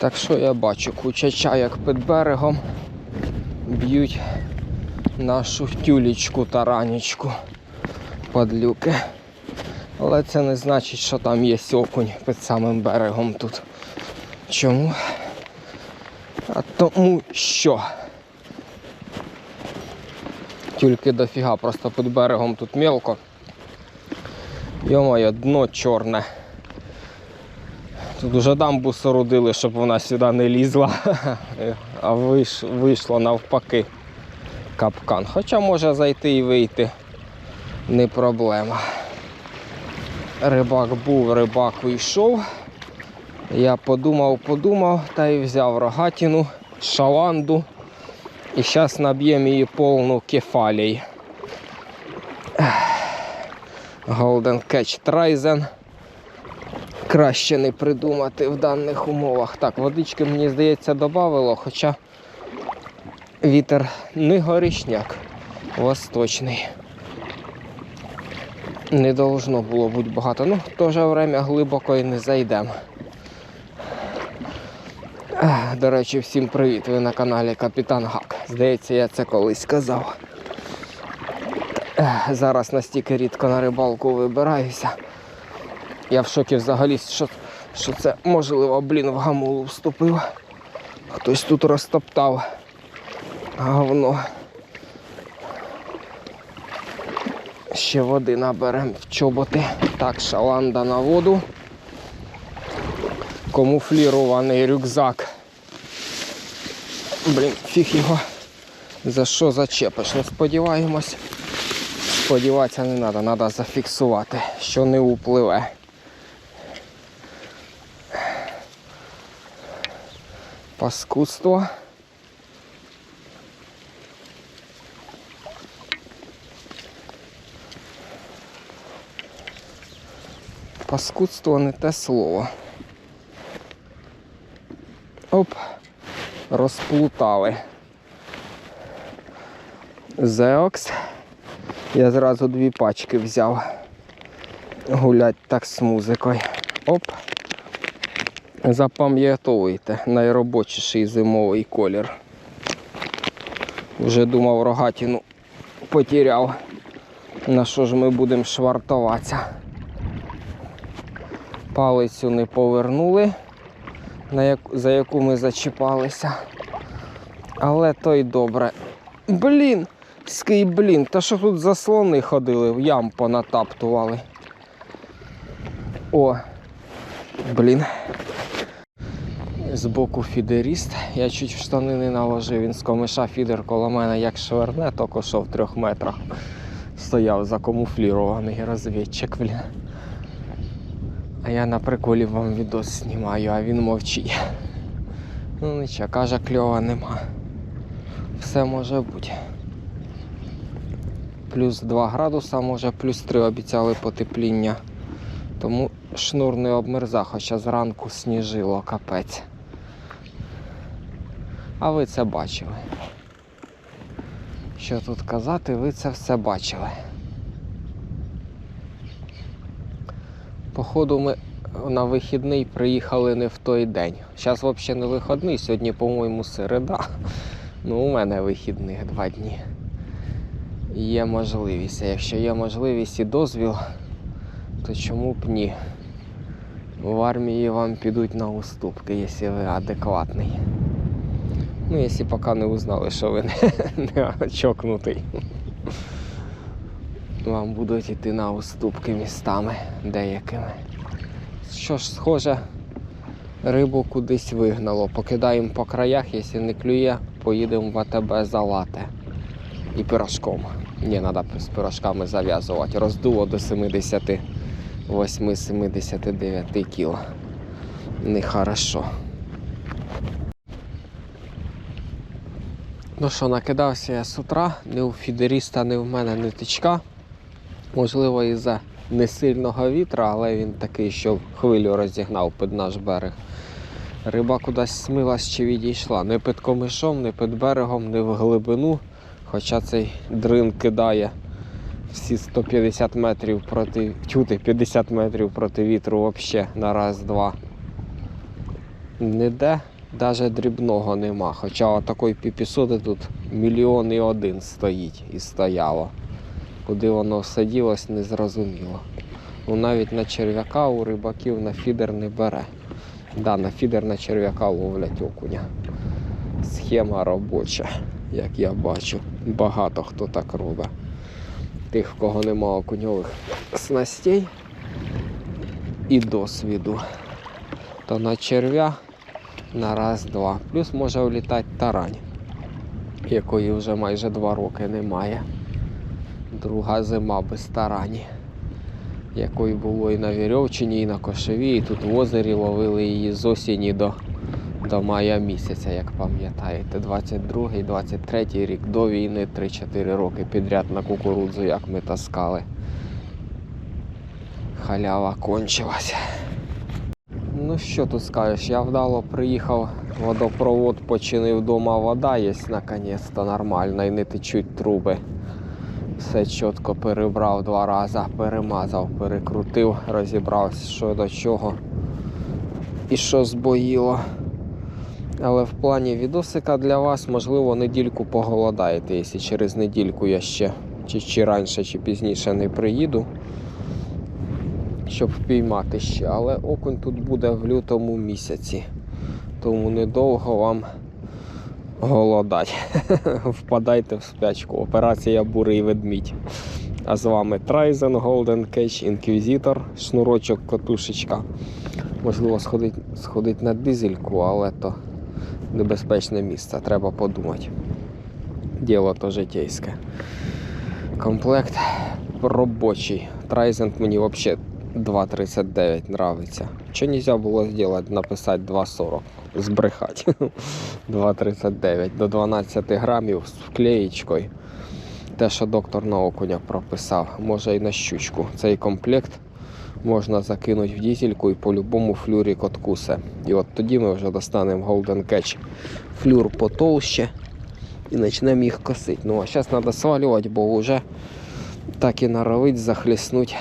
Так що я бачу, куча чайок під берегом б'ють нашу тюлечку таранечку падлюки. Але це не значить, що там є окунь під самим берегом тут. Чому? А тому що тільки дофіга, просто під берегом тут мелко. Йо-моє, дно чорне. Тут уже дамбу соорудили, щоб вона сюди не лізла. А вийш, вийшло навпаки капкан. Хоча може зайти і вийти. Не проблема. Рибак був, рибак вийшов. Я подумав, подумав та й взяв рогатину, шаланду. І зараз наб'ємо її повну кефалій. Golden Catch Tryzen. Краще не придумати в даних умовах. Так, водички, мені здається, додавило, хоча вітер не горішняк, восточний. Не должно було бути багато. Ну, в то же время глибоко і не зайдемо. До речі, всім привіт! Ви на каналі Капітан Гак. Здається, я це колись казав. Зараз настільки рідко на рибалку вибираюся. Я в шокі взагалі, що, що це можливо, блін, в гамулу вступив. Хтось тут розтоптав говно. Ще води наберемо в чоботи. Так, шаланда на воду. Камуфлірований рюкзак. Блін, фіг його. За що зачепиш? Ну сподіваємось. Сподіватися не треба, треба зафіксувати, що не upливе. Паскудство. Паскудство не те слово. Оп, розплутали. Зеокс. Я зразу дві пачки взяв. Гулять так з музикою. Оп. Запам'ятовуйте, найробочіший зимовий колір. Вже думав рогатину потеряв. На що ж ми будемо швартуватися? Палицю не повернули, за яку ми зачіпалися. Але то й добре. Блін, ский блін, та що тут за слони ходили, в ям понатаптували. О, блін. Збоку фідеріст. Я чуть в штани не наложив. Він з комиша фідер коло мене як шверне, тільки що в трьох метрах. Стояв закамуфлірований розвідчик, блін. А я на приколі вам відос знімаю, а він мовчить. Ну нічого, каже, кльова нема. Все може бути. Плюс 2 градуса, може плюс 3 обіцяли потепління. Тому шнур не обмерза, хоча зранку сніжило капець. А ви це бачили. Що тут казати, ви це все бачили. Походу, ми на вихідний приїхали не в той день. Зараз взагалі не вихідний, сьогодні, по-моєму, середа. Ну, у мене вихідних два дні. Є можливість. А якщо є можливість і дозвіл, то чому б ні? В армії вам підуть на уступки, якщо ви адекватний. Ну, якщо поки не узнали, що ви не, не чокнутий. Вам будуть йти на уступки містами деякими. Що ж, схоже, рибу кудись вигнало. Покидаємо по краях, якщо не клює, поїдемо в АТБ за лате. І пирожком. Ні, треба з пирожками зав'язувати. Роздуло до 78-79 кіл. Нехорошо. Ну що, накидався я з утра, не у фідеріста, не в мене нитичка. Можливо, із-за несильного вітра, але він такий, що хвилю розігнав під наш берег. Риба кудись смилась чи відійшла. Не під комишом, не під берегом, не в глибину. Хоча цей дрин кидає всі 150 метрів проти чути 50 метрів проти вітру взагалі на раз-два. Ніде Навіть дрібного нема. Хоча такої піпісоти тут мільйон і один стоїть і стояло. Куди воно все не зрозуміло. Ну навіть на черв'яка у рибаків на фідер не бере. Да, на фідер на черв'яка ловлять окуня. Схема робоча, як я бачу. Багато хто так робить. Тих, в кого нема окуньових снастей і досвіду, то на черв'я на раз-два. Плюс може влітати тарань, якої вже майже два роки немає. Друга зима без тарані, якої було і на Вірьовчині, і на Кошеві, і тут в озері ловили її з осені до, до мая місяця, як пам'ятаєте. 22-й, 23-й рік до війни 3-4 роки підряд на кукурудзу, як ми таскали. Халява кончилась. Ну що тут скажеш, я вдало приїхав, водопровод починив вдома, вода є наконець-то нормально і не течуть труби. Все чітко перебрав два рази, перемазав, перекрутив, розібрався, що до чого і що збоїло. Але в плані відосика для вас, можливо, недільку поголодаєте, якщо через недільку я ще чи, чи раніше, чи пізніше не приїду щоб впіймати ще. Але окунь тут буде в лютому місяці. Тому недовго вам голодать. Впадайте в спячку. Операція Бурий ведмідь. А з вами Трайзен, Golden Cage, Inquisitor, шнурочок, котушечка. Можливо, сходить, сходить на дизельку, але то небезпечне місце, треба подумати. Діло то житейське. Комплект робочий. Трайзент мені взагалі 2,39 нравиться. Що нельзя було зробити? Написати 2,40. Збрехати. 2,39 до 12 грамів з вклеєчкою. Те, що доктор на окуня прописав, може і на щучку. Цей комплект можна закинути в дізельку і по-любому флюрик откусе. І от тоді ми вже достанемо Golden Catch флюр потовще і почнемо їх косити. Ну а зараз треба свалювати, бо вже так і норовить захліснуть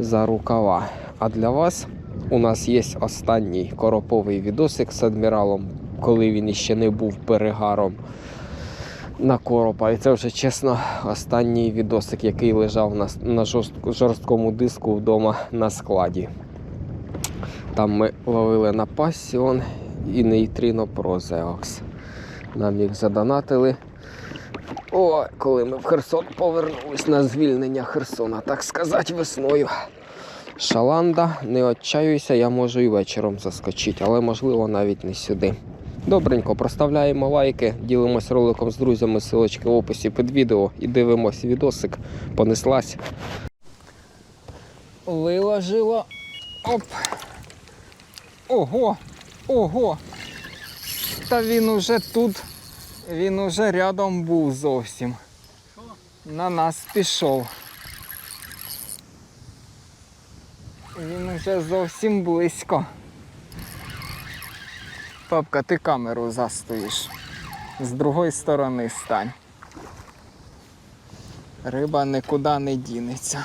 за рукава. А для вас у нас є останній короповий відосик з адміралом, коли він іще не був перегаром на коропа. І це вже чесно останній відосик, який лежав на, на жорсткому диску вдома на складі. Там ми ловили на Пасіон і Нейтрино Прозеокс. Нам їх задонатили. О, коли ми в Херсон повернулись на звільнення Херсона, так сказати, весною. Шаланда, не отчаюйся, я можу і вечором заскочити, але можливо навіть не сюди. Добренько, проставляємо лайки, ділимось роликом з друзями, силочки в описі під відео і дивимось відосик. Понеслась. Виложила. Оп. Ого! Ого! Та він уже тут. Він уже рядом був зовсім. На нас пішов. Він уже зовсім близько. Папка, ти камеру застоїш. З другої сторони стань. Риба нікуди не дінеться.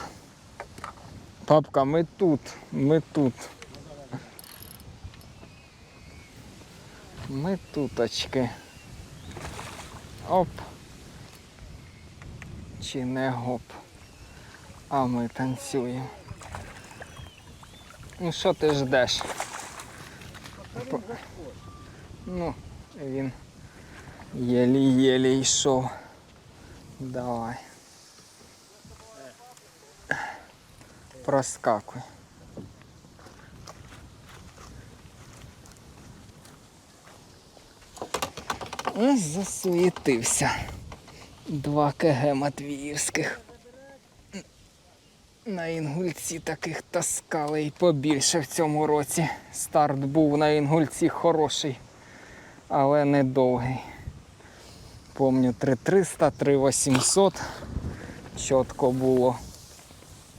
Папка, ми тут, ми тут. Ми туточки. Оп. Чи не гоп. А ми танцюємо. Ну що ти ждеш? Ну, він єлі-єлі йшов. Давай. Проскакуй. Ось засуєтився. Два КГ Матвіївських. На інгульці таких таскали і побільше в цьому році. Старт був на інгульці хороший, але недовгий. Помню 3300, 3800 чітко було.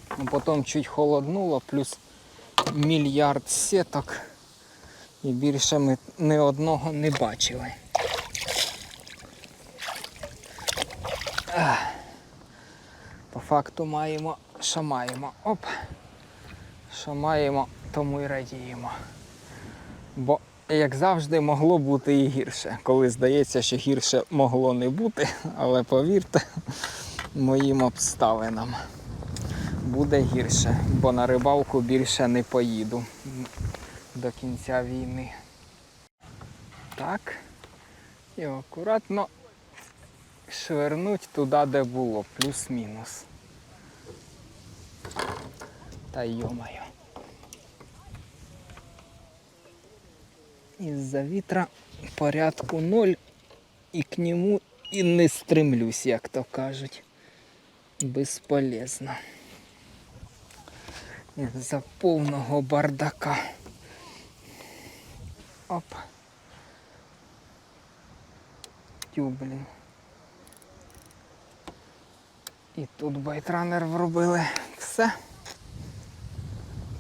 А потім чуть холоднуло, плюс мільярд сіток. І більше ми ні одного не бачили. По факту маємо, що маємо. Оп. Що маємо, тому і радіємо. Бо як завжди, могло бути і гірше. Коли здається, що гірше могло не бути, але повірте моїм обставинам. Буде гірше, бо на рибалку більше не поїду до кінця війни. Так. І акуратно швернуть туди, де було, плюс-мінус. Та йомаю. Із-за вітра порядку ноль і к нему і не стремлюсь, як то кажуть. Безполезно. Із-за повного бардака. Оп. Тю, блін. І тут байтранер вробили. Все.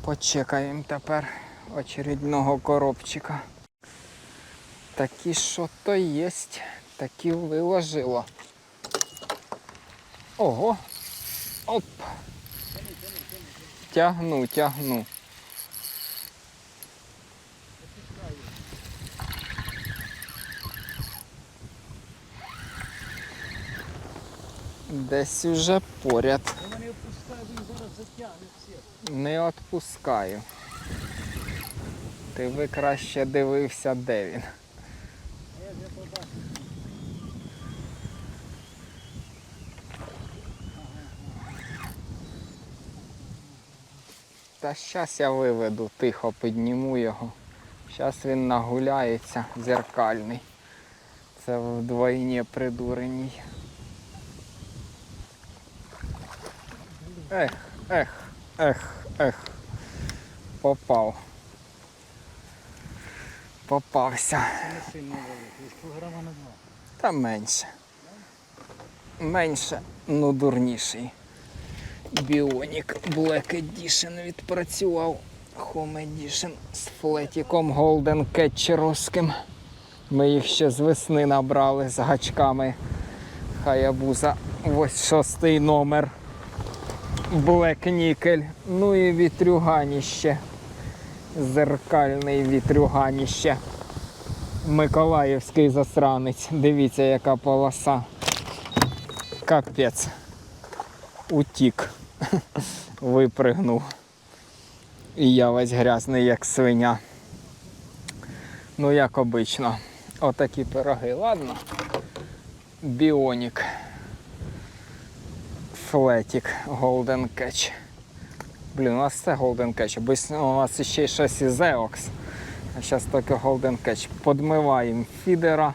Почекаємо тепер очередного коробчика. Такі що то єсть, такі виложило. Ого. Оп. Тягну, тягну. Десь уже поряд. Не відпускаю. Ти би краще дивився, де він. Та щас я виведу, тихо підніму його. Щас він нагуляється, зеркальний. Це вдвойні придуреній. Ех, ех, ех, ех. Попав. Попався. Не сильно великий, кілограма на два. Та менше. Менше, ну дурніший. Біонік Black Edition відпрацював. Home Edition з флетіком Golden Catcherovським. Ми їх ще з весни набрали з гачками. Хаябуза. Ось шостий номер. Black Nickel. Ну і вітрюганіще. Зеркальний вітрюганіще. Миколаївський засранець. Дивіться, яка полоса. Капець. Утік. Випригнув. І я весь грязний, як свиня. Ну, як обично. Отакі пироги, ладно. Біонік. Флетік Golden Catch. Блін, у нас все Golden Catch. Обично у нас ще щось із Eox. А зараз тільки Golden Catch. Подмиваємо фідера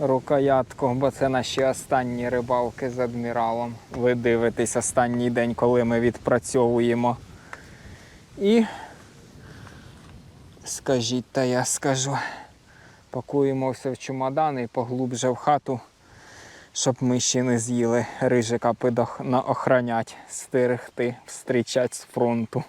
рукоятку, бо це наші останні рибалки з адміралом. Ви дивитесь останній день, коли ми відпрацьовуємо. І скажіть, та я скажу. Пакуємо все в чемодан і поглубже в хату, щоб ми ще не з'їли рижика підох- на- охранять, стерегти, встрічать з фронту.